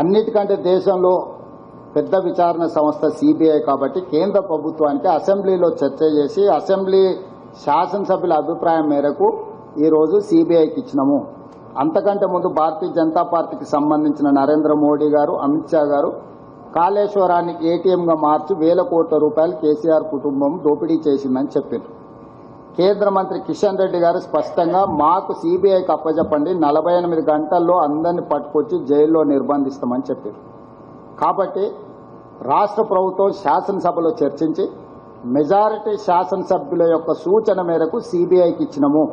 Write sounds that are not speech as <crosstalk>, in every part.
అన్నిటికంటే దేశంలో పెద్ద విచారణ సంస్థ సిబిఐ కాబట్టి కేంద్ర ప్రభుత్వానికి అసెంబ్లీలో చర్చ చేసి అసెంబ్లీ శాసనసభ్యుల అభిప్రాయం మేరకు ఈరోజు సిబిఐకి ఇచ్చినాము. అంతకంటే ముందు భారతీయ జనతా పార్టీకి సంబంధించిన నరేంద్ర మోడీ గారు అమిత్ షా గారు కాళేశ్వరాన్ని ఏటీఎంగా మార్చి వేల కోట్ల రూపాయలు కేసీఆర్ కుటుంబం దోపిడీ చేసిందని చెప్పారు కేంద్ర మంత్రి కిషన్ రెడ్డి గారు స్పష్టంగా మాకు సిబిఐకి అప్పచెప్పండి నలభై ఎనిమిది గంటల్లో అందరిని పట్టుకొచ్చి జైల్లో నిర్బంధిస్తామని చెప్పారు. కాబట్టి రాష్ట్ర ప్రభుత్వం శాసనసభలో చర్చించి మెజారిటీ శాసనసభ్యుల యొక్క సూచన మేరకు సిబిఐకి ఇచ్చినము.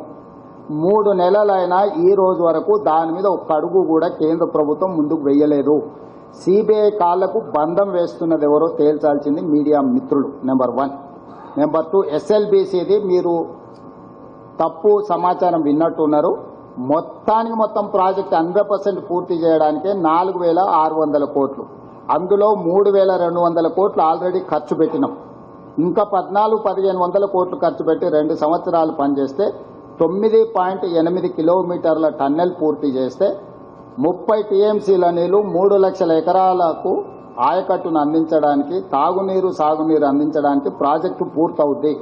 మూడు నెలలైనా ఈ రోజు వరకు దాని మీద ఒక్క అడుగు కూడా కేంద్ర ప్రభుత్వం ముందుకు వెయ్యలేదు సిబిఐ కాళ్ళకు బంధం వేస్తున్నది ఎవరో తేల్చాల్సింది మీడియా మిత్రులు నెంబర్ వన్. నెంబర్ టూ ఎస్ఎల్బిసిది మీరు తప్పు సమాచారం విన్నట్టున్నారు. మొత్తానికి మొత్తం ప్రాజెక్ట్ హండ్రెడ్ పర్సెంట్ పూర్తి చేయడానికే నాలుగు వేల ఆరు వందల కోట్లు. అందులో మూడు వేల రెండు వందల కోట్లు ఆల్రెడీ ఖర్చు పెట్టినాం. ఇంకా పద్నాలుగు పదిహేను వందల కోట్లు ఖర్చు పెట్టి రెండు సంవత్సరాలు పనిచేస్తే తొమ్మిది పాయింట్ ఎనిమిది కిలోమీటర్ల టన్నెల్ పూర్తి చేస్తే ముప్పై టీఎంసీల నీళ్ళు మూడు లక్షల ఎకరాలకు ఆయకట్టును అందించడానికి తాగునీరు సాగునీరు అందించడానికి ప్రాజెక్టు పూర్తవుద్ది.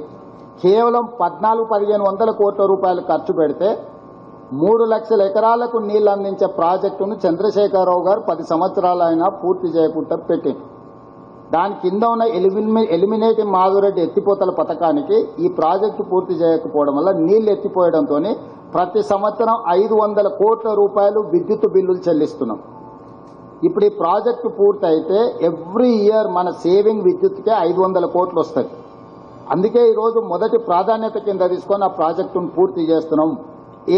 కేవలం పద్నాలుగు పదిహేను వందల కోట్ల రూపాయలు ఖర్చు పెడితే మూడు లక్షల ఎకరాలకు నీళ్ళు అందించే ప్రాజెక్టును చంద్రశేఖరరావు గారు పది సంవత్సరాలైనా పూర్తి చేయకుండా పెట్టింది దాని కింద ఉన్న ఎలిమినే ఎలిమినేటింగ్ మాధురెడ్డి ఎత్తిపోతల పథకానికి ఈ ప్రాజెక్టు పూర్తి చేయకపోవడం వల్ల నీళ్ళు ఎత్తిపోయడంతో ప్రతి సంవత్సరం ఐదు వందల కోట్ల రూపాయలు విద్యుత్ బిల్లులు చెల్లిస్తున్నాం. ఇప్పుడు ఈ ప్రాజెక్టు పూర్తయితే ఎవ్రీ ఇయర్ మన సేవింగ్ విద్యుత్కే ఐదు వందల కోట్లు వస్తాయి. అందుకే ఈరోజు మొదటి ప్రాధాన్యత కింద తీసుకొని ఆ ప్రాజెక్టును పూర్తి చేస్తున్నాం.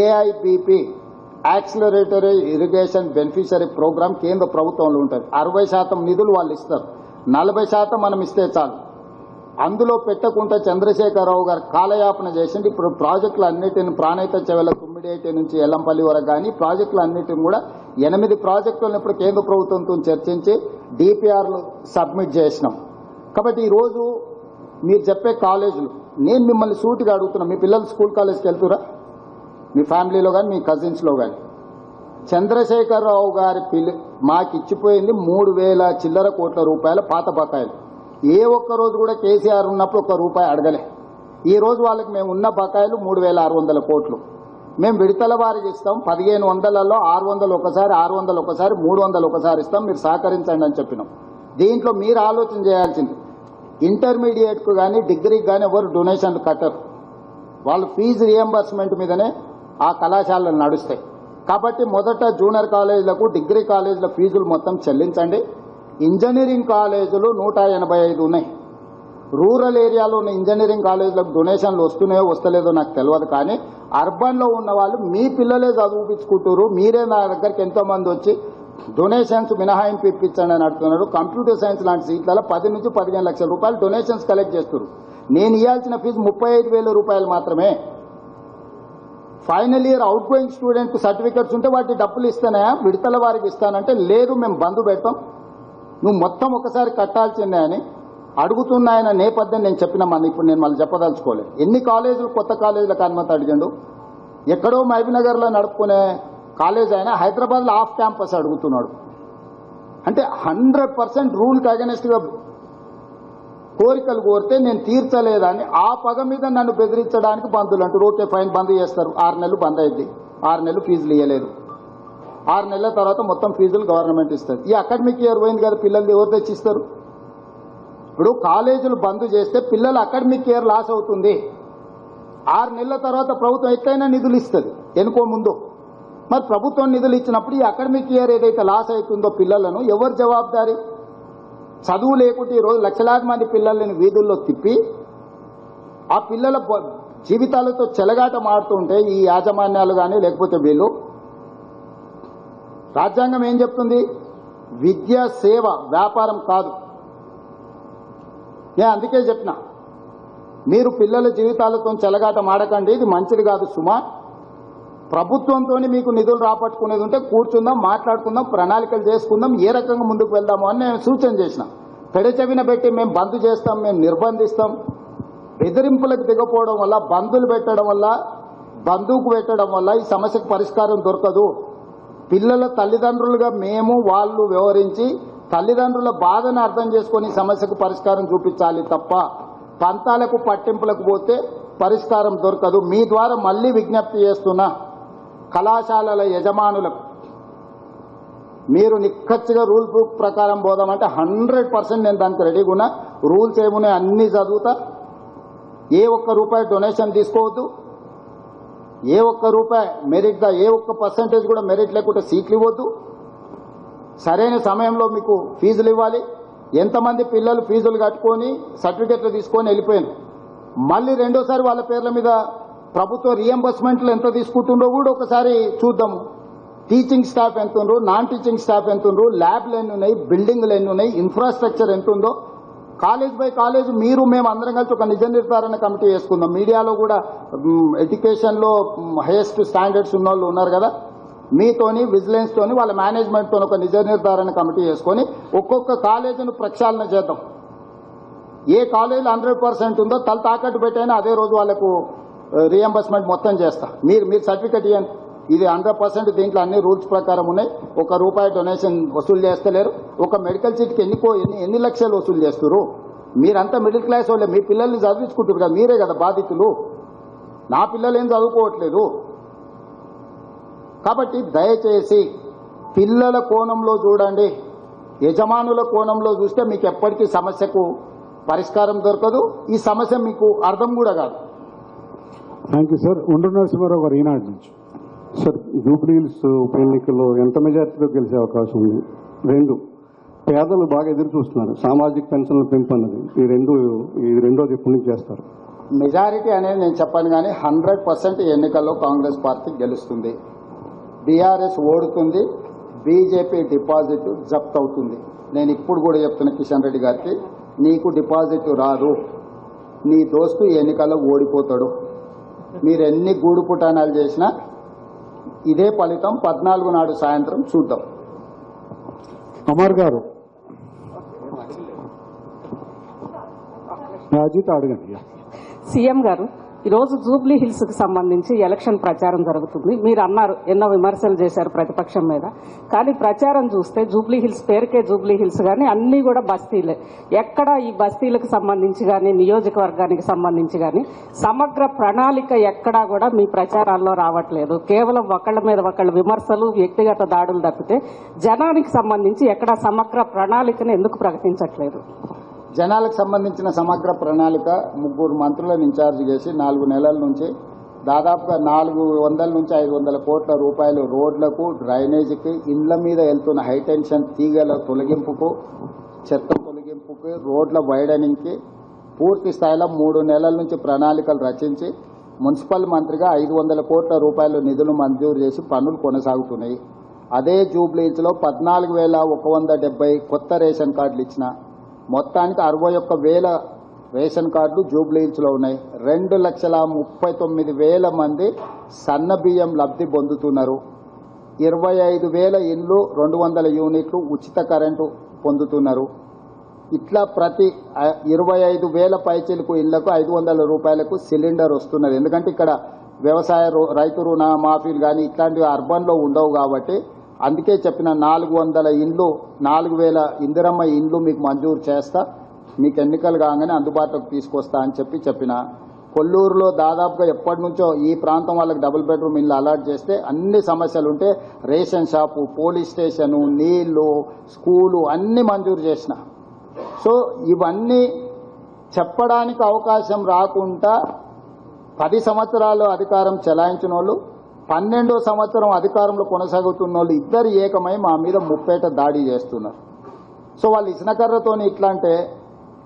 AIPP accelerated irrigation beneficiary programme కేంద్ర ప్రభుత్వంలో ఉంటుంది అరవై శాతం నిధులు వాళ్ళు ఇస్తారు. నలభై శాతం మనం ఇస్తే చాలు. అందులో పెట్టకుండా చంద్రశేఖరరావు గారు కాలయాపన చేసింది. ఇప్పుడు ప్రాజెక్టులు అన్నిటిని ప్రాణేత చెవెల తుమ్మిడేటి నుంచి ఎల్లంపల్లి వరకు కానీ ప్రాజెక్టులు అన్నిటిని కూడా ఎనిమిది ప్రాజెక్టులను ఇప్పుడు కేంద్ర ప్రభుత్వంతో చర్చించి డిపిఆర్లు సబ్మిట్ చేసినాం. కాబట్టి ఈరోజు మీరు చెప్పే కాలేజీలు నేను మిమ్మల్ని సూటిగా అడుగుతున్నా. మీ పిల్లలు స్కూల్ కాలేజ్కి వెళ్తురా? మీ ఫ్యామిలీలో కానీ మీ కజిన్స్లో కానీ చంద్రశేఖరరావు గారి పిల్లి మాకు ఇచ్చిపోయింది మూడు వేల చిల్లర కోట్ల రూపాయల పాత బకాయిలు. ఏ ఒక్క రోజు కూడా కేసీఆర్ ఉన్నప్పుడు ఒక్క రూపాయి అడగలే. ఈ రోజు వాళ్ళకి మేము ఉన్న బకాయిలు మూడు వేల ఆరు వందల కోట్లు. మేము విడతల వారికి ఇస్తాం పదిహేను వందలలో ఆరు వందలు ఒకసారి ఆరు వందలు ఒకసారి మూడు వందలు ఒకసారి ఇస్తాం. మీరు సహకరించండి అని చెప్పినాం. దీంట్లో మీరు ఆలోచన చేయాల్సింది ఇంటర్మీడియట్కు కానీ డిగ్రీకి కానీ ఎవరు డొనేషన్లు కట్టరు. వాళ్ళు ఫీజు రియంబర్స్మెంట్ మీదనే ఆ కళాశాలలు నడుస్తాయి. కాబట్టి మొదట జూనియర్ కాలేజీలకు డిగ్రీ కాలేజీల ఫీజులు మొత్తం చెల్లించండి. ఇంజనీరింగ్ కాలేజీలు నూట ఎనభై ఐదు ఉన్నాయి. రూరల్ ఏరియాలో ఉన్న ఇంజనీరింగ్ కాలేజీలకు డొనేషన్లు వస్తున్నాయో వస్తలేదో నాకు తెలియదు కానీ అర్బన్లో ఉన్న వాళ్ళు మీ పిల్లలే చదువుపించుకుంటారు మీరే నా దగ్గరికి ఎంతో మంది వచ్చి డొనేషన్స్ మినహాయింపు ఇప్పించండి అని అడుగుతున్నారు. కంప్యూటర్ సైన్స్ లాంటి సీట్లలో పది నుంచి పదిహేను లక్షల రూపాయలు డొనేషన్స్ కలెక్ట్ చేస్తారు నేను ఇవ్వాల్సిన ఫీజు ముప్పై ఐదు వేల రూపాయలు మాత్రమే. Final year outgoing student certificates ఉంటే వాటి డబ్బులు ఇస్తానా విడతల వారికి ఇస్తానంటే లేదు మేము బంధు పెడతాం. నువ్వు మొత్తం ఒకసారి కట్టాల్సిందే అని అడుగుతున్నాయన నేపథ్యం నేను చెప్పిన మన ఇప్పుడు నేను మళ్ళీ చెప్పదలుచుకోలేదు. ఎన్ని కాలేజీలు కొత్త కాలేజీలకు అనుమతి అడిగాడు? ఎక్కడో మహబీనగర్లో నడుపుకునే కాలేజ్ అయినా హైదరాబాద్లో ఆఫ్ క్యాంపస్ అడుగుతున్నాడు. అంటే హండ్రెడ్ పర్సెంట్ రూల్కి అగెనెస్ట్గా కోరికలు కోరితే నేను తీర్చలేదని ఆ పగ మీద నన్ను బెదిరించడానికి బంధులు అంటారు ఓకే ఫైన్ బంద్ చేస్తారు. ఆరు నెలలు బంద్ అయింది. ఆరు నెలలు ఫీజులు ఇవ్వలేదు ఆరు నెలల తర్వాత మొత్తం ఫీజులు గవర్నమెంట్ ఇస్తుంది ఈ అకాడమిక్ ఇయర్ పోయింది కదా పిల్లలు ఎవరు తెచ్చిస్తారు? ఇప్పుడు కాలేజీలు బంద్ చేస్తే పిల్లల అకాడమిక్ ఇయర్ లాస్ అవుతుంది. ఆరు నెలల తర్వాత ప్రభుత్వం ఎట్లయినా నిధులు ఇస్తుంది ఎనుకో ముందు. మరి ప్రభుత్వం నిధులు ఇచ్చినప్పుడు ఈ అకాడమిక్ ఇయర్ ఏదైతే లాస్ అవుతుందో పిల్లలను ఎవరు జవాబుదారి? చదువు లేకుంటే ఈరోజు లక్షలాది మంది పిల్లల్ని వీధుల్లో తిప్పి ఆ పిల్లల జీవితాలతో చెలగాట మారుతుంటే ఈ యాజమాన్యాలు కానీ లేకపోతే వీళ్ళు రాజ్యాంగం ఏం చెప్తుంది? విద్య సేవ వ్యాపారం కాదు. నేను అందుకే చెప్పిన మీరు పిల్లల జీవితాలతో చెలగాట మాడకండి ఇది మంచిది కాదు సుమా. ప్రభుత్వంతో మీకు నిధులు రాపట్టుకునేది ఉంటే కూర్చుందాం మాట్లాడుకుందాం ప్రణాళికలు చేసుకుందాం ఏ రకంగా ముందుకు వెళ్దాము అని నేను సూచన చేసిన. పెడచెవిన పెట్టి మేము బంద్ చేస్తాం మేము నిర్బంధిస్తాం. బెదిరింపులకు దిగపోవడం వల్ల బంధులు పెట్టడం వల్ల బంధువుకు పెట్టడం వల్ల ఈ సమస్యకు పరిష్కారం దొరకదు. పిల్లల తల్లిదండ్రులుగా మేము వాళ్ళు వివరించి తల్లిదండ్రుల బాధను అర్థం చేసుకొని సమస్యకు పరిష్కారం చూపించాలి తప్ప పంతాలకు పట్టింపులకు పోతే పరిష్కారం దొరకదు. మీ ద్వారా మళ్ళీ విజ్ఞప్తి చేస్తున్న కళాశాలల యజమానులకు మీరు నిక్కచ్చిగా రూల్ బుక్ ప్రకారం పోదామంటే హండ్రెడ్ పర్సెంట్ నేను దానికి రెడీగా ఉన్నా. రూల్స్ ఏమున్నాయి? అన్ని చదువుతా. ఏ ఒక్క రూపాయి డొనేషన్ తీసుకోవద్దు. ఏ ఒక్క రూపాయి మెరిట్గా ఏ ఒక్క పర్సంటేజ్ కూడా మెరిట్ లేకుండా సీట్లు ఇవ్వద్దు. సరైన సమయంలో మీకు ఫీజులు ఇవ్వాలి. ఎంతమంది పిల్లలు ఫీజులు కట్టుకొని సర్టిఫికెట్లు తీసుకొని వెళ్ళిపోయారు మళ్ళీ రెండోసారి వాళ్ళ పేర్ల మీద ప్రభుత్వ రియంబర్స్మెంట్లు ఎంత తీసుకుంటుండో కూడా ఒకసారి చూద్దాము. టీచింగ్ స్టాఫ్ ఎంత ఉండ్రు నాన్ టీచింగ్ స్టాఫ్ ఎంత ఉండ్రు ల్యాబ్లు ఎన్ని ఉన్నాయి బిల్డింగ్లు ఎన్ని ఉన్నాయి ఇన్ఫ్రాస్ట్రక్చర్ ఎంత ఉందో కాలేజ్ బై కాలేజ్ మీరు మేము అందరం కలిసి ఒక నిజ నిర్ధారణ కమిటీ వేసుకుందాం. మీడియాలో కూడా ఎడ్యుకేషన్లో హైయెస్ట్ స్టాండర్డ్స్ ఉన్న వాళ్ళు ఉన్నారు కదా. మీతోని విజిలెన్స్ తోని వాళ్ళ మేనేజ్మెంట్ తోని ఒక నిజ నిర్ధారణ కమిటీ వేసుకొని ఒక్కొక్క కాలేజీను ప్రక్షాళన చేద్దాం. ఏ కాలేజీలో హండ్రెడ్ పర్సెంట్ ఉందో తల తాకట్టు పెట్టైనా అదే రోజు వాళ్ళకు రియంబర్స్మెంట్ మొత్తం చేస్తా. మీరు మీరు సర్టిఫికెట్ ఇవ్వండి ఇది హండ్రెడ్ పర్సెంట్ దీంట్లో అన్ని రూల్స్ ప్రకారం ఉన్నాయి. ఒక రూపాయి డొనేషన్ వసూలు చేస్తలేరు. ఒక మెడికల్ సీట్కి ఎన్ని ఎన్ని ఎన్ని లక్షలు వసూలు చేస్తారు మీరంతా మిడిల్ క్లాస్ వాళ్ళే. మీ పిల్లల్ని చదివించుకుంటారు కదా. మీరే కదా బాధితులు. నా పిల్లలు ఏం చదువుకోవట్లేదు. కాబట్టి దయచేసి పిల్లల కోణంలో చూడండి. యజమానుల కోణంలో చూస్తే మీకు ఎప్పటికీ సమస్యకు పరిష్కారం దొరకదు. ఈ సమస్య మీకు అర్థం కూడా కాదు. Thank you sir Undru Narasimharao గారు ఈనాడు నుంచి. సార్ జూబ్లీహిల్స్ ఉప ఎన్నికల్లో ఎంత మెజార్టీతో గెలిచే అవకాశం ఉంది? రెండు. పేదలు బాగా ఎదురు చూస్తున్నారు. సామాజిక పెన్షన్ల పెంపు అన్నది. ఈ రెండు ఈ రెండోది ఎప్పటి నుంచి చేస్తారు? మెజారిటీ అనేది నేను చెప్పాను కానీ హండ్రెడ్ పర్సెంట్ ఎన్నికల్లో కాంగ్రెస్ పార్టీ గెలుస్తుంది. బీఆర్ఎస్ ఓడుతుంది. బీజేపీ డిపాజిట్ జప్త్ అవుతుంది. నేను ఇప్పుడు కూడా చెప్తున్నా కిషన్ రెడ్డి గారికి నీకు డిపాజిట్ రాదు. నీ దోస్తు ఎన్నికల్లో ఓడిపోతాడు. మీరు ఎన్ని గూడు పుటానాలు చేసినా ఇదే ఫలితం పద్నాలుగు నాడు సాయంత్రం చూద్దాం. అమర్ గారు. అజిత్ అడగండి సీఎం గారు ఈరోజు జూబ్లీ హిల్స్కు సంబంధించి ఎలక్షన్ ప్రచారం జరుగుతుంది. మీరు అన్నారు ఎన్నో విమర్శలు చేశారు ప్రతిపక్షం మీద. కానీ ప్రచారం చూస్తే జూబ్లీ హిల్స్ పేరుకే జూబ్లీ హిల్స్ కానీ అన్ని కూడా బస్తీలే. ఎక్కడ ఈ బస్తీలకు సంబంధించి కానీ నియోజకవర్గానికి సంబంధించి కానీ సమగ్ర ప్రణాళిక ఎక్కడా కూడా మీ ప్రచారాల్లో రావట్లేదు. కేవలం ఒకళ్ళ మీద ఒకళ్ళ విమర్శలు వ్యక్తిగత దాడులు తప్పితే జనానికి సంబంధించి ఎక్కడా సమగ్ర ప్రణాళికను ఎందుకు ప్రకటించట్లేదు? జనాలకు సంబంధించిన సమగ్ర ప్రణాళిక ముగ్గురు మంత్రులను ఇన్ఛార్జ్ చేసి నాలుగు నెలల నుంచి దాదాపుగా నాలుగు వందల నుంచి ఐదు వందల కోట్ల రూపాయలు రోడ్లకు డ్రైనేజీకి ఇండ్ల మీద వెళ్తున్న హైటెన్షన్ తీగల తొలగింపుకు చెత్త తొలగింపుకి రోడ్ల వైడనింగ్కి పూర్తి స్థాయిలో మూడు నెలల నుంచి ప్రణాళికలు రచించి మున్సిపల్ మంత్రిగా ఐదు వందల కోట్ల రూపాయలు నిధులు మంజూరు చేసి పనులు కొనసాగుతున్నాయి. అదే జూబ్లీస్లో పద్నాలుగు వేల ఒక వంద డెబ్బై కొత్త రేషన్ కార్డులు ఇచ్చిన మొత్తానికి అరవై ఒక్క వేల రేషన్ కార్డులు జూబ్లీహిల్స్లో ఉన్నాయి. రెండు లక్షల ముప్పై తొమ్మిది వేల మంది సన్న బియ్యం లబ్ధి పొందుతున్నారు. ఇరవై ఐదు వేల ఇండ్లు రెండు వందల యూనిట్లు ఉచిత కరెంటు పొందుతున్నారు. ఇట్లా ప్రతి ఇరవై ఐదు వేల పైచీలకు ఇళ్ళకు ఐదు వందల రూపాయలకు సిలిండర్ వస్తున్నది. ఎందుకంటే ఇక్కడ వ్యవసాయ రు- రైతు రుణ మాఫీలు కానీ ఇట్లాంటివి అర్బన్లో ఉండవు కాబట్టి అందుకే చెప్పిన నాలుగు వందల ఇండ్లు నాలుగు వేల ఇందిరమ్మ ఇండ్లు మీకు మంజూరు చేస్తా. మీకు ఎన్నికలు కాగానే అందుబాటులోకి తీసుకొస్తా అని చెప్పి చెప్పిన. కొల్లూరులో దాదాపుగా ఎప్పటి నుంచో ఈ ప్రాంతం వాళ్ళకి డబుల్ బెడ్రూమ్ ఇల్లు అలాట్ చేస్తే అన్ని సమస్యలు ఉంటే రేషన్ షాపు పోలీస్ స్టేషను నీళ్ళు స్కూలు అన్ని మంజూరు చేసిన. సో ఇవన్నీ చెప్పడానికి అవకాశం రాకుండా పది సంవత్సరాలు అధికారం చెలాయించిన వాళ్ళు పన్నెండో సంవత్సరం అధికారంలో కొనసాగుతున్న వాళ్ళు ఇద్దరు ఏకమై మా మీద ముప్పేట దాడి చేస్తున్నారు. సో వాళ్ళు ఇసునకర్రతోని ఇట్లా అంటే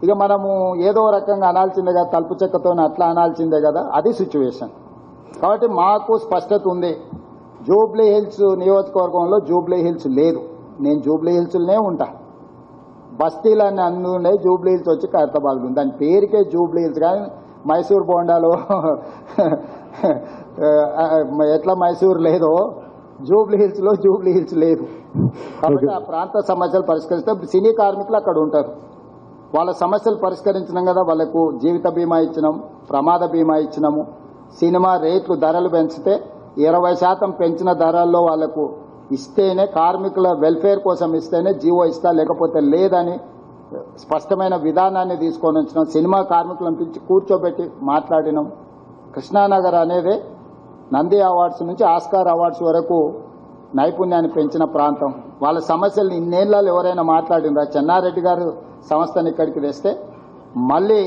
ఇక మనము ఏదో రకంగా అనాల్సిందే కదా తలుపు చెక్కతో అట్లా అనాల్సిందే కదా అది సిచ్యువేషన్ కాబట్టి మాకు స్పష్టత ఉంది. జూబ్లీ హిల్స్ నియోజకవర్గంలో జూబ్లీ హిల్స్ లేదు. నేను జూబ్లీ హిల్స్లోనే ఉంటా. బస్తీలన్నీ అన్ని ఉన్నాయి జూబ్లీ హిల్స్ వచ్చి ఖైరతాబాద్ ఉంది దాని పేరుకే జూబ్లీ హిల్స్ కానీ మైసూర్ బోండాలో <laughs> ఎట్లా మైసూర్ లేదో జూబ్లీ హిల్స్లో జూబ్లీ హిల్స్ లేదు. కాబట్టి ఆ ప్రాంత సమస్యలు పరిష్కరిస్తే సినీ కార్మికులు అక్కడ ఉంటారు. వాళ్ళ సమస్యలు పరిష్కరించినాం కదా వాళ్ళకు జీవిత బీమా ఇచ్చినాం ప్రమాద బీమా ఇచ్చినాము. సినిమా రేట్లు ధరలు పెంచితే ఇరవై శాతం పెంచిన ధరల్లో వాళ్ళకు ఇస్తేనే కార్మికుల వెల్ఫేర్ కోసం ఇస్తేనే జీవో ఇస్తా లేకపోతే లేదని స్పష్టమైన విధానాన్ని తీసుకొని వచ్చినాం. సినిమా కార్మికులను పిలిచి కూర్చోబెట్టి మాట్లాడినాం. కృష్ణానగర్ అనేది నంది అవార్డ్స్ నుంచి ఆస్కార్ అవార్డ్స్ వరకు నైపుణ్యాన్ని పెంచిన ప్రాంతం. వాళ్ళ సమస్యలు ఇన్నేళ్ళలో ఎవరైనా మాట్లాడినరా చెన్నారెడ్డి గారు సంస్థను ఇక్కడికి తెస్తే మళ్ళీ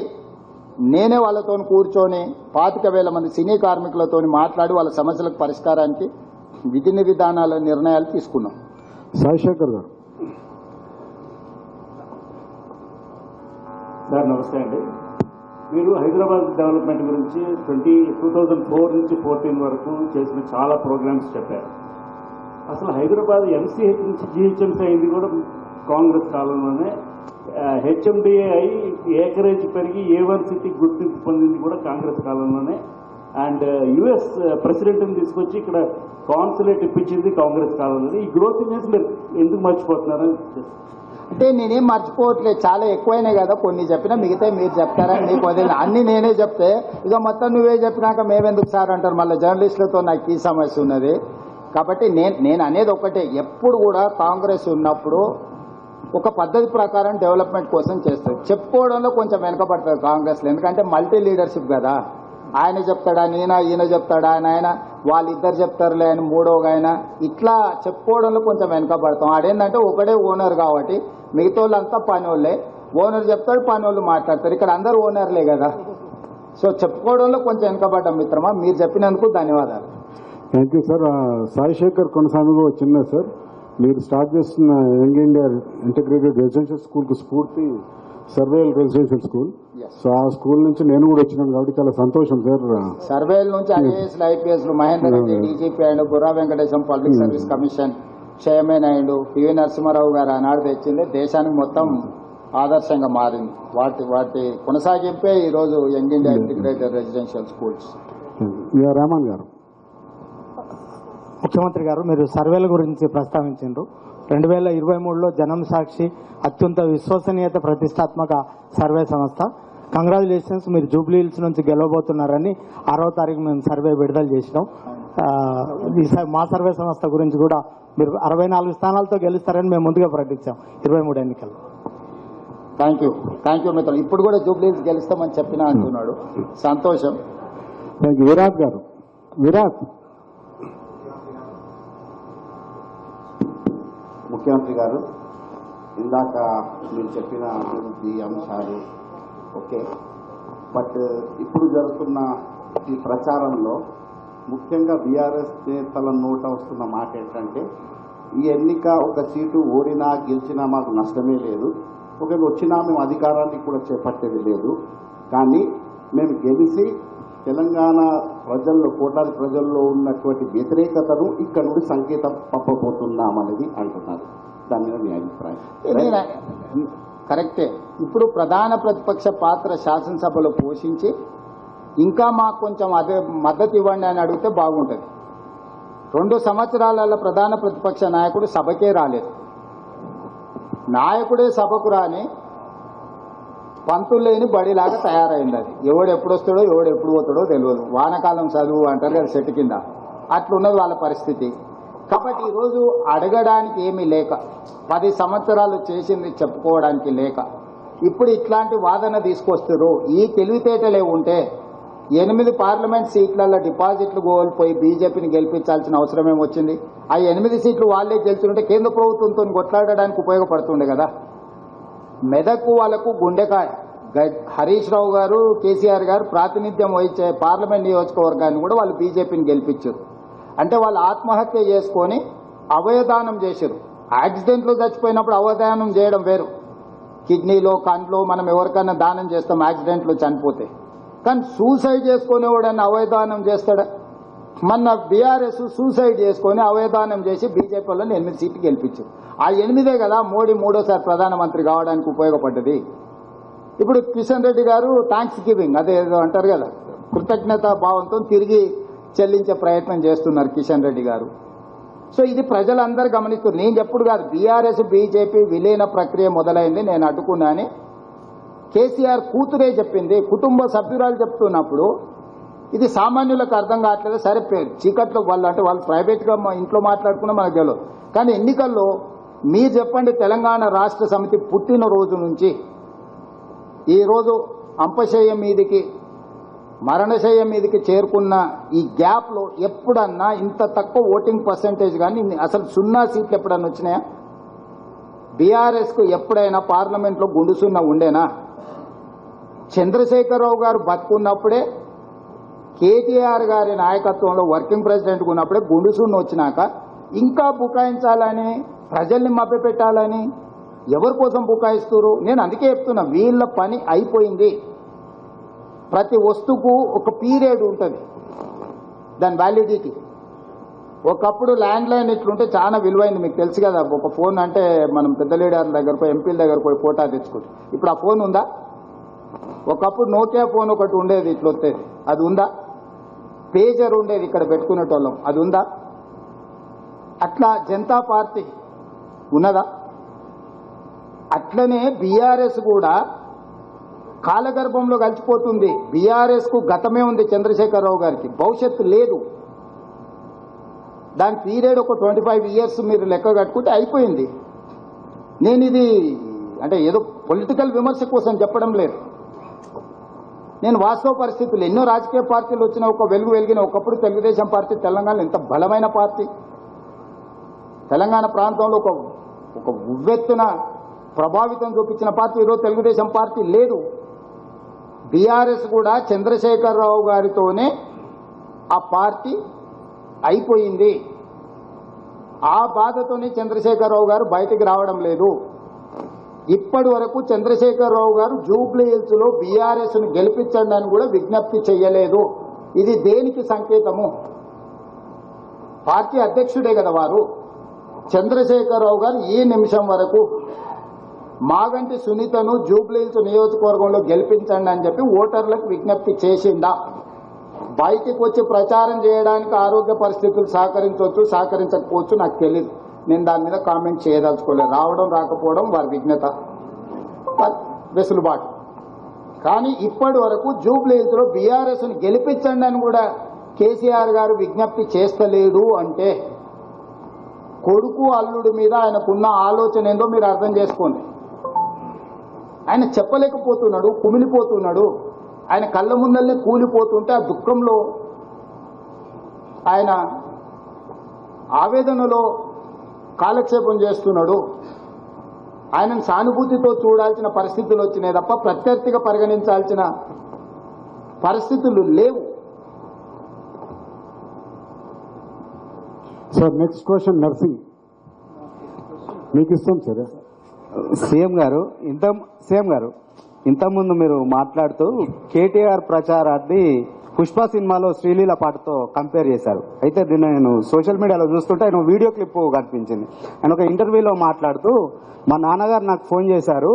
నేనే వాళ్ళతో కూర్చొని పాతిక వేల మంది సినీ కార్మికులతో మాట్లాడి వాళ్ళ సమస్యలకు పరిష్కారానికి విధి విధానాల నిర్ణయాలు తీసుకున్నాం. సాయిశేఖర్ గారు. సార్ నమస్తే అండి. మీరు హైదరాబాద్ డెవలప్మెంట్ గురించి ట్వంటీ టూ థౌజండ్ ఫోర్ నుంచి ఫోర్టీన్ వరకు చేసిన చాలా ప్రోగ్రామ్స్ చెప్పారు. అసలు హైదరాబాద్ ఎంసీహెచ్ నుంచి జిహెచ్ఎంసీ అయింది కూడా కాంగ్రెస్ కాలంలోనే. హెచ్ఎండిఏ అయి ఏకరేజ్ పెరిగి ఏ వన్ సిటీ గుర్తింపు పొందింది కూడా కాంగ్రెస్ కాలంలోనే. అండ్ యుఎస్ ప్రెసిడెంట్ని తీసుకొచ్చి ఇక్కడ కాన్సులేట్ ఇప్పించింది కాంగ్రెస్ కాలంలోనే. ఈ గ్రోత్ ఇమేజ్ మీరు ఎందుకు మర్చిపోతున్నారని అంటే నేనేం మర్చిపోవట్లేదు. చాలా ఎక్కువైనాయి కదా కొన్ని చెప్పినా మిగతా మీరు చెప్తారని మీకు వదిలిన. అన్ని నేనే చెప్తే ఇక మొత్తం నువ్వే చెప్పినాక మేమెందుకు సార్ అంటారు. మళ్ళీ జర్నలిస్టులతో నాకు ఈ సమస్య ఉన్నది. కాబట్టి నేను నేను అనేది ఒకటే ఎప్పుడు కూడా కాంగ్రెస్ ఉన్నప్పుడు ఒక పద్ధతి ప్రకారం డెవలప్మెంట్ కోసం చేస్తుంది చెప్పుకోవడంలో కొంచెం వెనకబడుతుంది కాంగ్రెస్లో. ఎందుకంటే మల్టీ లీడర్షిప్ కదా. ఆయన చెప్తాడా నేనా ఈయన చెప్తాడా ఆయన ఆయన వాళ్ళిద్దరు చెప్తారులే అని మూడోగా ఆయన ఇట్లా చెప్పుకోవడంలో కొంచెం వెనకబడతాం. ఆడేంటంటే ఒకడే ఓనర్ కాబట్టి మిగతా వాళ్ళంతా పని వాళ్ళే ఓనర్ చెప్తాడు పని వాళ్ళు మాట్లాడతారు. ఇక్కడ అందరు ఓనర్లే కదా. సో చెప్పుకోవడంలో కొంచెం వెనకబడ్డాం మిత్రమా. మీరు చెప్పినందుకు ధన్యవాదాలు. థ్యాంక్ యూ సార్ సాయిశేఖర్ కొనసాగు చిన్న సార్ మీరు స్టార్ట్ చేస్తున్న యంగ్ ఇండియా ఇంటిగ్రేటెడ్ రెసిడెన్షియల్ స్కూల్కి స్ఫూర్తి సర్వేల్ రెసిడెన్షియల్ స్కూల్. సో ఆ స్కూల్ నుంచి నేను కూడా వచ్చినాను కాబట్టి చాలా సంతోషం సార్. సర్వేల నుంచి ఐఏఎస్లు ఐపీఎస్లు మహేందర్ రెడ్డి డీజీపీ అయ్యిండు Burra Venkatesham public service commission chairman అయ్యిండు పివి నరసింహారావు గారు ఆనాడు తెచ్చింది. దేశానికి మొత్తం ఆదర్శంగా మారింది. వాటి వాటి కొనసాగింపే ఈరోజు young India integrated residential schools Raman గారు. ముఖ్యమంత్రి గారు మీరు సర్వేల గురించి ప్రస్తావించారు రెండు వేల ఇరవై మూడులో జనం సాక్షి అత్యంత విశ్వసనీయత ప్రతిష్టాత్మక సర్వే సంస్థ. కంగ్రాచులేషన్స్ మీరు జూబ్లీ హిల్స్ నుంచి గెలవబోతున్నారని ఆరో తారీఖు మేము సర్వే విడుదల చేసినాం. మా సర్వే సంస్థ గురించి కూడా మీరు అరవై నాలుగు స్థానాలతో గెలుస్తారని మేము ముందుగా ప్రకటించాం. ఇరవై మూడు ఎన్నికలు. థ్యాంక్ యూ థ్యాంక్ యూ మిత్రులు. ఇప్పుడు కూడా జూబ్లీస్ గెలుస్తామని చెప్పిన అంటున్నాడు. సంతోషం. థ్యాంక్ యూ విరాట్ గారు. విరాట్. ముఖ్యమంత్రి గారు ఇందాక మీరు చెప్పిన అభివృద్ధి అంశాలు ఓకే. బట్ ఇప్పుడు జరుగుతున్న ఈ ప్రచారంలో ముఖ్యంగా బీఆర్ఎస్ నేతల నోట వస్తున్న మాట ఏంటంటే ఈ ఎన్నిక ఒక సీటు ఓడినా గెలిచినా మాకు నష్టమే లేదు. ఒకవేళ వచ్చినా మేము అధికారాన్ని కూడా చేపట్టేది లేదు. కానీ మేము గెలిచి తెలంగాణ ప్రజల్లో కోటాది ప్రజల్లో ఉన్నటువంటి వ్యతిరేకతను ఇక్కడ నుండి సంకేతం పంపబోతున్నామనేది అంటున్నారు. దాని మీద మీ అభిప్రాయం. కరెక్టే. ఇప్పుడు ప్రధాన ప్రతిపక్ష పాత్ర శాసనసభలో పోషించి ఇంకా మాకు కొంచెం అదే మద్దతు ఇవ్వండి అని అడిగితే బాగుంటుంది. రెండు సంవత్సరాలలో ప్రధాన ప్రతిపక్ష నాయకుడు సభకే రాలేదు. నాయకుడే సభకు రాని పంతులు లేని బడిలాగా తయారైంది అది. ఎవడు ఎప్పుడు వస్తాడో ఎవడు ఎప్పుడు పోతాడో తెలియదు. వానకాలం చదువు అంటారు కదా చెట్టు కింద. అట్లున్నది వాళ్ళ పరిస్థితి. కాబట్టి ఈరోజు అడగడానికి ఏమీ లేక పది సంవత్సరాలు చేసింది చెప్పుకోవడానికి లేక ఇప్పుడు ఇట్లాంటి వాదన తీసుకొస్తారు ఈ తెలివితేటలే ఉంటే ఎనిమిది పార్లమెంట్ సీట్లలో డిపాజిట్లు కోల్పోయి బీజేపీని గెలిపించాల్సిన అవసరం ఏమొచ్చింది ఆ ఎనిమిది సీట్లు వాళ్ళే గెలుచుంటే కేంద్ర ప్రభుత్వంతో కొట్లాడడానికి ఉపయోగపడుతుండే కదా. మెదకు వాళ్ళకు గుండెకాయ. హరీష్ రావు గారు కేసీఆర్ గారు ప్రాతినిధ్యం వహించే పార్లమెంట్ నియోజకవర్గాన్ని కూడా వాళ్ళు బీజేపీని గెలిపించారు. అంటే వాళ్ళు ఆత్మహత్య చేసుకొని అవయదానం చేశారు. యాక్సిడెంట్లు చచ్చిపోయినప్పుడు అవదానం చేయడం వేరు. కిడ్నీలో కంట్లో మనం ఎవరికైనా దానం చేస్తాం యాక్సిడెంట్లు చనిపోతే. కానీ సూసైడ్ చేసుకుని ఎవడన్నా అవయదానం చేస్తాడా? మొన్న బీఆర్ఎస్ సూసైడ్ చేసుకొని అవేదానం చేసి బీజేపీ వాళ్ళని ఎనిమిది సీట్లు గెలిపించారు. ఆ ఎనిమిదే కదా మోడీ మూడోసారి ప్రధానమంత్రి కావడానికి ఉపయోగపడ్డది. ఇప్పుడు కిషన్ రెడ్డి గారు థ్యాంక్స్ గివింగ్ అదేదో అంటారు కదా కృతజ్ఞత భావంతో తిరిగి చెల్లించే ప్రయత్నం చేస్తున్నారు కిషన్ రెడ్డి గారు. సో ఇది ప్రజలందరూ గమనిస్తున్నారు. నేను చెప్పుడు కాదు బీఆర్ఎస్ బీజేపీ విలీన ప్రక్రియ మొదలైంది నేను అడ్డుకున్నాని. కేసీఆర్ కూతురే చెప్పింది కుటుంబ సభ్యురాలు చెప్తున్నప్పుడు ఇది సామాన్యులకు అర్థం కావట్లేదు సరే చీకట్లో వాళ్ళు అంటే వాళ్ళు ప్రైవేట్గా మా ఇంట్లో మాట్లాడుకున్నా మనకు తెలియదు కానీ ఎన్నికల్లో మీరు చెప్పండి తెలంగాణ రాష్ట్ర సమితి పుట్టిన రోజు నుంచి ఈరోజు అంపశయ్య మీదికి మరణశయ్య మీదకి చేరుకున్న ఈ గ్యాప్లో ఎప్పుడన్నా ఇంత తక్కువ ఓటింగ్ పర్సంటేజ్ కానీ అసలు సున్నా సీట్లు ఎప్పుడన్నా వచ్చినాయా? బీఆర్ఎస్కు ఎప్పుడైనా పార్లమెంట్లో గుండు సున్నా ఉండేనా? చంద్రశేఖరరావు గారు బతుకున్నప్పుడే కేటీఆర్ గారి నాయకత్వంలో వర్కింగ్ ప్రెసిడెంట్ ఉన్నప్పుడే గుండు వచ్చినాక ఇంకా బుకాయించాలని ప్రజల్ని మభ్యపెట్టాలని ఎవరి కోసం బుకాయిస్తున్నారు నేను అందుకే చెప్తున్నా వీళ్ళ పని అయిపోయింది. ప్రతి వస్తువుకు ఒక పీరియడ్ ఉంటుంది దాని వ్యాలిడిటీ ఒకప్పుడు ల్యాండ్ లైన్ ఇట్లుంటే చాలా విలువైంది మీకు తెలుసు కదా. ఒక ఫోన్ అంటే మనం పెద్ద లీడర్ల దగ్గర పోయి ఎంపీల దగ్గర పోయి ఫోటో తెచ్చుకుంటాం. ఇప్పుడు ఆ ఫోన్ ఉందా? ఒకప్పుడు నోకియా ఫోన్ ఒకటి ఉండేది ఇట్లా అది ఉందా? పేజర్ ఉండేది ఇక్కడ పెట్టుకునేటోళ్ళం. అది ఉందా? అట్లా జనతా పార్టీ ఉన్నదా? అట్లనే బీఆర్ఎస్ కూడా కాలగర్భంలో కలిసిపోతుంది. బీఆర్ఎస్కు గతమే ఉంది చంద్రశేఖరరావు గారికి. భవిష్యత్తు లేదు. దాని పీరియడ్ ఒక ట్వంటీ ఫైవ్ ఇయర్స్ మీరు లెక్క కట్టుకుంటే అయిపోయింది. నేను ఇది అంటే ఏదో పొలిటికల్ విమర్శ కోసం చెప్పడం లేదు. నేను వాస్తవ పరిస్థితులు. ఎన్నో రాజకీయ పార్టీలు వచ్చిన ఒక వెలుగు వెలిగిన ఒకప్పుడు తెలుగుదేశం పార్టీ తెలంగాణలో ఎంత బలమైన పార్టీ. తెలంగాణ ప్రాంతంలో ఒక ఒక ఉవ్వెత్తున ప్రభావితం చూపించిన పార్టీ ఈరోజు తెలుగుదేశం పార్టీ లేదు. బీఆర్ఎస్ కూడా చంద్రశేఖరరావు గారితోనే ఆ పార్టీ అయిపోయింది. ఆ బాధతోనే చంద్రశేఖరరావు గారు బయటికి రావడం లేదు. ఇప్పటి వరకు చంద్రశేఖరరావు గారు జూబ్లీహిల్స్లో బీఆర్ఎస్ను లో బీఆర్ఎస్ను గెలిపించండి అని కూడా విజ్ఞప్తి చేయలేదు. ఇది దేనికి సంకేతము? పార్టీ అధ్యక్షుడే కదా వారు. చంద్రశేఖరరావు గారు ఈ నిమిషం వరకు మాగంటి సునీతను జూబ్లీహిల్స్ నియోజకవర్గంలో గెలిపించండి అని చెప్పి ఓటర్లకు విజ్ఞప్తి చేసిందా? బయటికి వచ్చి ప్రచారం చేయడానికి ఆరోగ్య పరిస్థితులు సహకరించవచ్చు సహకరించకపోవచ్చు నాకు తెలియదు నేను దాని మీద కామెంట్ చేయదలుచుకోలేదు. రావడం రాకపోవడం వారి విఘ్నత. వెసులుబాటు. కానీ ఇప్పటి వరకు జూబ్లీహిల్స్లో బీఆర్ఎస్ను గెలిపించండి అని కూడా కేసీఆర్ గారు విజ్ఞప్తి చేస్తలేడు అంటే కొడుకు అల్లుడి మీద ఆయనకున్న ఆలోచన ఏందో మీరు అర్థం చేసుకోండి. ఆయన చెప్పలేకపోతున్నాడు కుమిలిపోతున్నాడు. ఆయన కళ్ళ ముందల్ని కూలిపోతుంటే ఆ దుఃఖంలో ఆయన ఆవేదనలో కాలక్షేపం చేస్తున్నాడు. ఆయనను సానుభూతితో చూడాల్సిన పరిస్థితులు వచ్చినాయి తప్ప ప్రత్యర్థిగా పరిగణించాల్సిన పరిస్థితులు లేవు. సార్ నెక్స్ట్ క్వశ్చన్ నర్సింగ్ మీకు ఇస్తాం సార్ సీఎం గారు ఇంత సీఎం గారు ఇంతకుముందు మీరు మాట్లాడుతూ కేటీఆర్ ప్రచారాన్ని పుష్ప సినిమాలో శ్రీలీల పాటతో కంపేర్ చేశారు. అయితే దీన్ని నేను సోషల్ మీడియాలో చూస్తుంటే ఆయన వీడియో క్లిప్ కనిపించింది. ఆయన ఒక ఇంటర్వ్యూలో మాట్లాడుతూ మా నాన్నగారు నాకు ఫోన్ చేశారు.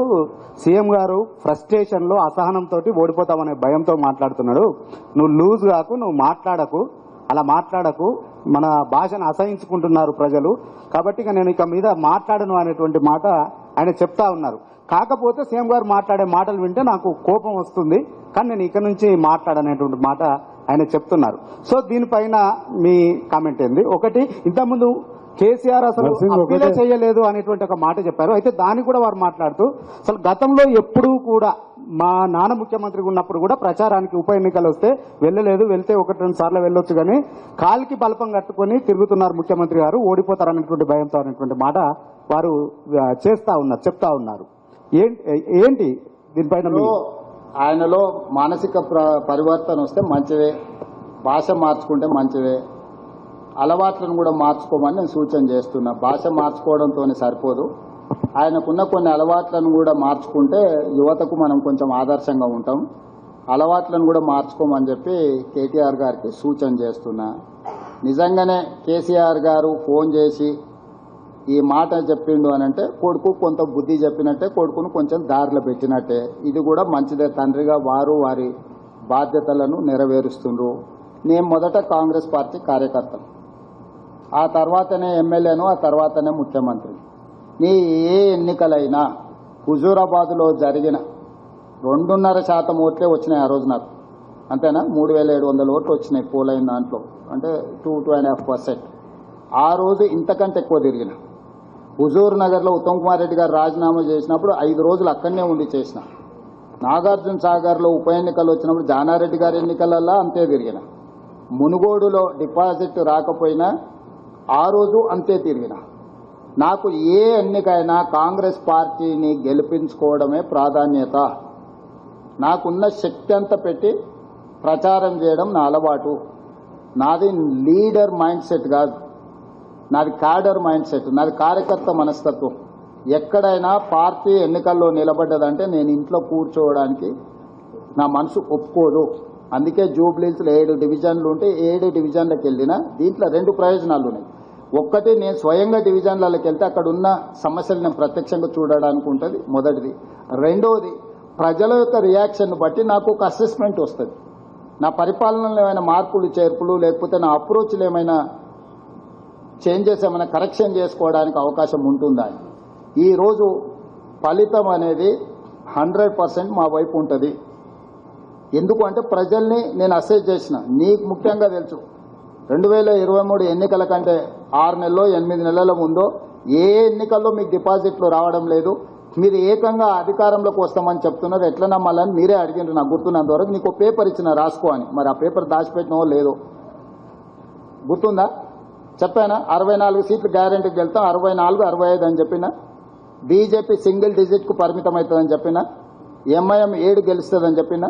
సీఎం గారు ఫ్రస్ట్రేషన్లో అసహనంతో ఓడిపోతామనే భయంతో మాట్లాడుతున్నాడు. నువ్వు లూజ్ కాకు నువ్వు మాట్లాడకు. అలా మాట్లాడకు. మన భాషను అసహించుకుంటున్నారు ప్రజలు. కాబట్టి నేను ఇక మీద మాట్లాడను అనేటువంటి మాట ఆయన చెప్తా ఉన్నారు. కాకపోతే సీఎం గారు మాట్లాడే మాటలు వింటే నాకు కోపం వస్తుంది కానీ నేను ఇక నుంచి మాట్లాడనేటువంటి మాట ఆయన చెప్తున్నారు. సో దీనిపైన మీ కామెంట్ ఏంది? ఒకటి ఇంతకుముందు కేసీఆర్ అసలు అప్పీలే చేయలేదు అనేటువంటి ఒక మాట చెప్పారు. అయితే దాన్ని కూడా వారు మాట్లాడుతూ అసలు గతంలో ఎప్పుడూ కూడా మా నాన్న ముఖ్యమంత్రిగా ఉన్నప్పుడు కూడా ప్రచారానికి ఉప ఎన్నికలు వస్తే వెళ్ళలేదు వెళ్తే ఒకటి రెండు సార్లు వెళ్ళొచ్చు కానీ కాలికి బలపం కట్టుకొని తిరుగుతున్నారు ముఖ్యమంత్రి గారు ఓడిపోతారనేటువంటి భయంతో అనేటువంటి మాట వారు చేస్తా ఉన్నారు చెప్తా ఉన్నారు. ఏంటి ఏంటి దీనిపైన ఆయనలో మానసిక ప్ర- పరివర్తన వస్తే మంచిదే. భాష మార్చుకుంటే మంచిదే. అలవాట్లను కూడా మార్చుకోమని నేను సూచన చేస్తున్నా. భాష మార్చుకోవడంతో సరిపోదు. ఆయనకున్న కొన్ని అలవాట్లను కూడా మార్చుకుంటే యువతకు మనం కొంచెం ఆదర్శంగా ఉంటాం. అలవాట్లను కూడా మార్చుకోమని చెప్పి కేటీఆర్ గారికి సూచన చేస్తున్నా. నిజంగానే కేసీఆర్ గారు ఫోన్ చేసి ఈ మాట చెప్పిండు అని అంటే కొడుకు కొంత బుద్ధి చెప్పినట్టే కొడుకును కొంచెం దారిలో పెట్టినట్టే. ఇది కూడా మంచిదే. తండ్రిగా వారు వారి బాధ్యతలను నెరవేరుస్తుండ్రు. నేను మొదట కాంగ్రెస్ పార్టీ కార్యకర్తను ఆ తర్వాతనే ఎమ్మెల్యేను ఆ తర్వాతనే ముఖ్యమంత్రి. నీ ఏ ఎన్నికలైనా హుజూరాబాద్లో జరిగిన రెండున్నర శాతం ఓట్లే వచ్చినాయి ఆ రోజు నాకు. అంతేనా? మూడు వేల ఏడు వందల ఓట్లు వచ్చినాయి పోలైన దాంట్లో. అంటే two two and half percent. ఆ రోజు ఇంతకంటే ఎక్కువ తిరిగిన. హుజూర్ నగర్లో ఉత్తమ్ కుమార్ రెడ్డి గారు రాజీనామా చేసినప్పుడు ఐదు రోజులు అక్కడనే ఉండి చేసిన. నాగార్జున సాగర్లో ఉప ఎన్నికలు వచ్చినప్పుడు జానారెడ్డి గారి ఎన్నికలల్లో అంతే తిరిగిన. మునుగోడులో డిపాజిట్ రాకపోయినా ఆ రోజు అంతే తిరిగిన. నాకు ఏ ఎన్నికైనా కాంగ్రెస్ పార్టీని గెలిపించుకోవడమే ప్రాధాన్యత. నాకున్న శక్తి అంతా పెట్టి ప్రచారం చేయడం నా అలవాటు. నాది లీడర్ మైండ్ సెట్ కాదు. నాది క్యాడర్ మైండ్ సెట్ నాది కార్యకర్త మనస్తత్వం. ఎక్కడైనా పార్టీ ఎన్నికల్లో నిలబడ్డదంటే నేను ఇంట్లో కూర్చోవడానికి నా మనసు ఒప్పుకోదు. అందుకే జూబ్లీస్లో ఏడు డివిజన్లు ఉంటే ఏడు డివిజన్లకు వెళ్ళినా దీంట్లో రెండు ప్రయోజనాలు ఉన్నాయి. ఒక్కటి నేను స్వయంగా డివిజన్లకి వెళ్తే అక్కడ ఉన్న సమస్యలు నేను ప్రత్యక్షంగా చూడడానికి ఉంటుంది. మొదటిది. రెండవది ప్రజల యొక్క రియాక్షన్ బట్టి నాకు ఒక అసెస్మెంట్ వస్తుంది. నా పరిపాలనలో ఏమైనా మార్పులు చేర్పులు లేకపోతే నా అప్రోచ్లు ఏమైనా చేంజెస్ ఏమైనా కరెక్షన్ చేసుకోవడానికి అవకాశం ఉంటుందా? ఈరోజు ఫలితం అనేది హండ్రెడ్ పర్సెంట్ మా వైపు ఉంటుంది. ఎందుకు అంటే ప్రజల్ని నేను అసెస్ చేసిన నీకు ముఖ్యంగా తెలుసు. రెండు వేల ఇరవై మూడు ఎన్నికల కంటే ఆరు నెలలో ఎనిమిది నెలల ముందో ఏ ఎన్నికల్లో మీకు డిపాజిట్లు రావడం లేదు మీరు ఏకంగా అధికారంలోకి వస్తామని చెప్తున్నారు ఎట్లా నమ్మాలని మీరే అడిగినారు నాకు గుర్తున్నంత వరకు. నీకు పేపర్ ఇచ్చిన రాసుకో అని. మరి ఆ పేపర్ దాచిపెట్టినో లేదో. గుర్తుందా? చెప్పానా? అరవై నాలుగు సీట్లు గ్యారంటీకి వెళ్తాం అరవై నాలుగు అరవై ఐదు అని చెప్పిన. బీజేపీ సింగిల్ డిజిట్కు పరిమితం అవుతుందని చెప్పిన. ఎంఐఎం ఏడు గెలుస్తుందని చెప్పిన.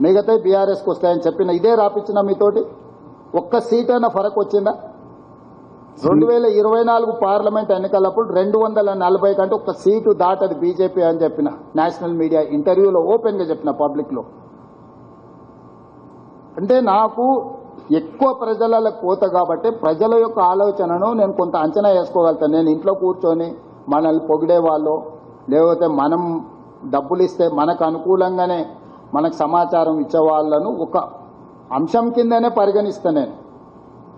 మిగతా బీఆర్ఎస్కి వస్తాయని చెప్పిన. ఇదే రాపించిన మీతోటి. ఒక్క సీట్ అయినా ఫరక్ వచ్చిందా రెండు వేల ఇరవై నాలుగు పార్లమెంట్ ఎన్నికలప్పుడు రెండు వందల నలభై కంటే ఒక సీటు దాటది బీజేపీ అని చెప్పిన. నేషనల్ మీడియా ఇంటర్వ్యూలో ఓపెన్గా చెప్పిన పబ్లిక్లో. అంటే నాకు ఎక్కువ ప్రజల కోత కాబట్టి ప్రజల యొక్క ఆలోచనను నేను కొంత అంచనా వేసుకోగలుగుతాను. నేను ఇంట్లో కూర్చొని మనల్ని పొగిడే వాళ్ళు లేకపోతే మనం డబ్బులు ఇస్తే మనకు అనుకూలంగానే మనకు సమాచారం ఇచ్చే వాళ్ళను ఒక అంశం కిందనే పరిగణిస్తాను నేను.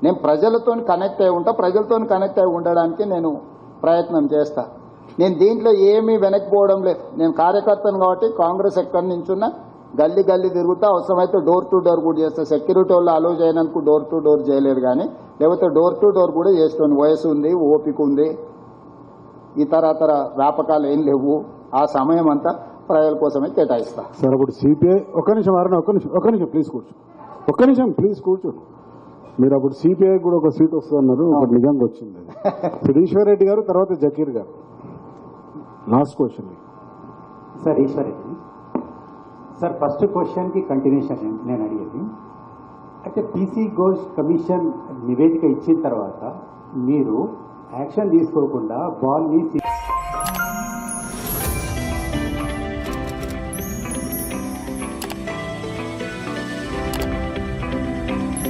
నేను ప్రజలతో కనెక్ట్ అయి ఉంటా ప్రజలతో కనెక్ట్ అయి ఉండడానికి నేను ప్రయత్నం చేస్తా. నేను దీంట్లో ఏమీ వెనక్కిపోవడం లేదు. నేను కార్యకర్తను కాబట్టి కాంగ్రెస్ ఎక్కడి నుంచున్నా గల్లీ గల్లీ తిరుగుతా అవసరమైతే డోర్ టు డోర్ కూడా చేస్తా. సెక్యూరిటీ వాళ్ళు అలో చేయడానికి డోర్ టు డోర్ చేయలేరు కానీ లేకపోతే డోర్ టు డోర్ కూడా చేస్తాను. వయసు ఉంది ఓపిక ఉంది. ఇతర ఇతర వ్యాపకాలు ఏం లేవు. ఆ సమయం అంతా ప్రజల కోసమే కేటాయిస్తా. సార్ అప్పుడు సిపిఐ ఒక్క నిమిషం అరణ ఒక్క నిమిషం ఒక్క నిమిషం ప్లీజ్ కూర్చో. ఒక్క నిమిషం ప్లీజ్ కూర్చో. మీరు అప్పుడు సిపిఐ కూడా ఒక సీట్ వస్తుందన్నారు ఒకటి నిజంగా వచ్చింది. సుధీశ్వర్ రెడ్డి గారు తర్వాత జకీర్ గారు. Last question sir Eswar Reddy. Sir first క్వశ్చన్కి కంటిన్యూషన్ నేను అడిగేది. అయితే పీసీ ఘోష్ కమిషన్ నివేదిక ఇచ్చిన తర్వాత మీరు యాక్షన్ తీసుకోకుండా బాల్ని